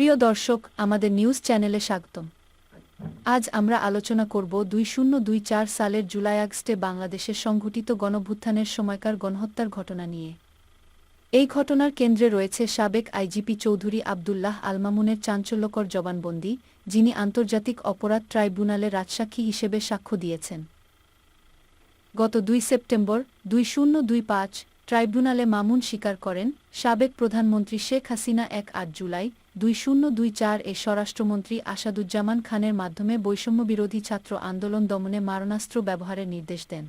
প্রিয় দর্শক, আমাদের নিউজ চ্যানেলে স্বাগতম। আজ আমরা আলোচনা করব দুই শূন্য দুই চার সালের জুলাই আগস্টে বাংলাদেশে সংঘটিত গণভ্যুত্থানের সময়কার গণহত্যার ঘটনা নিয়ে। এই ঘটনার কেন্দ্রে রয়েছে সাবেক আইজিপি চৌধুরী আবদুল্লাহ আলমামুনের চাঞ্চল্যকর জবানবন্দি, যিনি আন্তর্জাতিক অপরাধ ট্রাইব্যুনালে রাজসাক্ষী হিসেবে সাক্ষ্য দিয়েছেন। গত দুই সেপ্টেম্বর দুই শূন্য দুই পাঁচ ট্রাইব্যুনালে মামুন স্বীকার করেন, সাবেক প্রধানমন্ত্রী শেখ হাসিনা এক আট জুলাই দুই শূন্য দুই চার এ স্বরাষ্ট্রমন্ত্রী আসাদুজ্জামান খানের মাধ্যমে বৈষম্যবিরোধী ছাত্র আন্দোলন দমনে মারণাস্ত্র ব্যবহারের নির্দেশ দেন।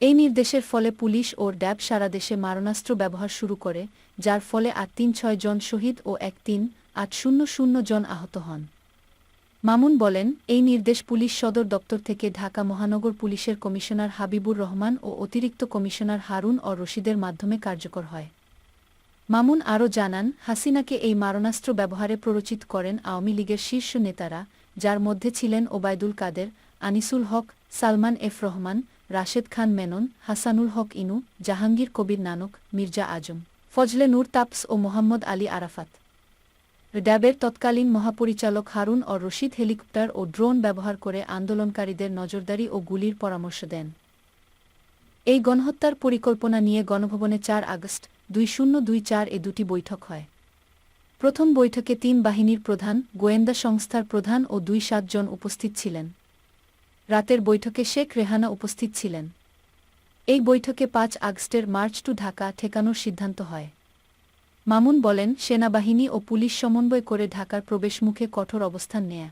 এই নির্দেশের ফলে পুলিশ ও ড্যাব সারা দেশে মারণাস্ত্র ব্যবহার শুরু করে, যার ফলে আট তিন ছয় জন শহীদ ও এক তিন আট শূন্য শূন্য জন আহত হন। মামুন বলেন, এই নির্দেশ পুলিশ সদর দপ্তর থেকে ঢাকা মহানগর পুলিশের কমিশনার হাবিবুর রহমান ও অতিরিক্ত কমিশনার হারুন ও রশিদের মাধ্যমে কার্যকর হয়। মামুন আরও জানান, হাসিনাকে এই মারণাস্ত্র ব্যবহারে প্ররোচিত করেন আওয়ামী লীগের শীর্ষ নেতারা, যার মধ্যে ছিলেন ওবায়দুল কাদের, আনিসুল হক, সালমান এফ রহমান, রাশেদ খান মেনন, হাসানুল হক ইনু, জাহাঙ্গীর কবির নানক, মির্জা আজম, ফজলে নূর তাপস ও মোহাম্মদ আলী আরাফাত। ড্যাবের তৎকালীন মহাপরিচালক হারুন ও রশিদ হেলিকপ্টার ও ড্রোন ব্যবহার করে আন্দোলনকারীদের নজরদারি ও গুলির পরামর্শ দেন। এই গণহত্যার পরিকল্পনা নিয়ে গণভবনে চার আগস্ট দুই শূন্য দুই চার এ দুটি বৈঠক হয়। প্রথম বৈঠকে তিন বাহিনীর প্রধান, গোয়েন্দা সংস্থার প্রধান ও দুই সাতজন উপস্থিত ছিলেন। রাতের বৈঠকে শেখ রেহানা উপস্থিত ছিলেন। এই বৈঠকে পাঁচ আগস্টের মার্চ টু ঢাকা ঠেকানোর সিদ্ধান্ত হয়। মামুন বলেন, সেনাবাহিনী ও পুলিশ সমন্বয় করে ঢাকার প্রবেশমুখে কঠোর অবস্থান নেয়া।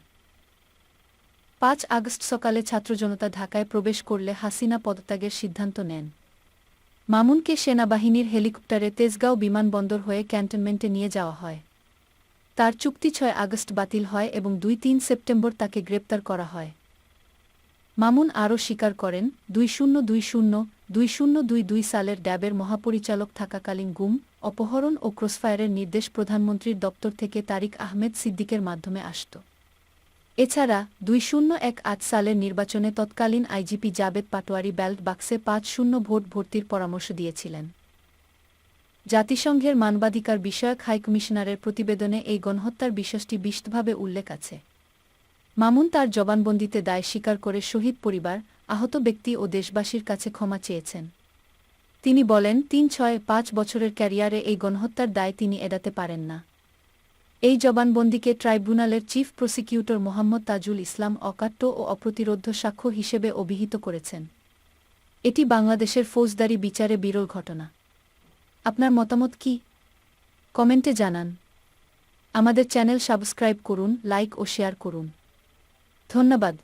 পাঁচ আগস্ট সকালে ছাত্রজনতা ঢাকায় প্রবেশ করলে হাসিনা পদত্যাগের সিদ্ধান্ত নেন। মামুনকে সেনাবাহিনীর হেলিকপ্টারে তেজগাঁও বিমানবন্দর হয়ে ক্যান্টনমেন্টে নিয়ে যাওয়া হয়। তার চুক্তি ছয় আগস্ট বাতিল হয় এবং দুই তিন সেপ্টেম্বর তাকে গ্রেপ্তার করা হয়। মামুন আরও স্বীকার করেন, দুই শূন্য দুই শূন্য দুই শূন্য দুই দুই সালের ড্যাবের মহাপরিচালক থাকাকালীন গুম অপহরণ ও ক্রসফায়ারের নির্দেশ প্রধানমন্ত্রীর দপ্তর থেকে তারিক আহমেদ সিদ্দিকের মাধ্যমে আসত। এছাড়া দুই শূন্য এক আট সালের নির্বাচনে তৎকালীন আইজিপি জাবেদ পাটোয়ারি ব্যালট বাক্সে পাঁচ শূন্য ভোট ভর্তির পরামর্শ দিয়েছিলেন। জাতিসংঘের মানবাধিকার বিষয়ক হাইকমিশনারের প্রতিবেদনে এই গণহত্যার বিষয়টি বিশদভাবে উল্লেখ আছে। মামুন তার জবানবন্দিতে দায় স্বীকার করে শহীদ পরিবার, আহত ব্যক্তি ও দেশবাসীর কাছে ক্ষমা চেয়েছেন। তিনি বলেন, তিন ছয় পাঁচ বছরের ক্যারিয়ারে এই গণহত্যার দায় তিনি এড়াতে পারেন না। এই জবানবন্দিকে ট্রাইব্যুনালের চিফ প্রসিকিউটর মোহাম্মদ তাজুল ইসলাম অকাট্য ও অপ্রতিরোধ্য সাক্ষ্য হিসেবে অভিহিত করেছেন। এটি বাংলাদেশের ফৌজদারি বিচারে বিরল ঘটনা। আপনার মতামত কি? কমেন্টে জানান। আমাদের চ্যানেল সাবস্ক্রাইব করুন, লাইক ও শেয়ার করুন। ধন্যবাদ।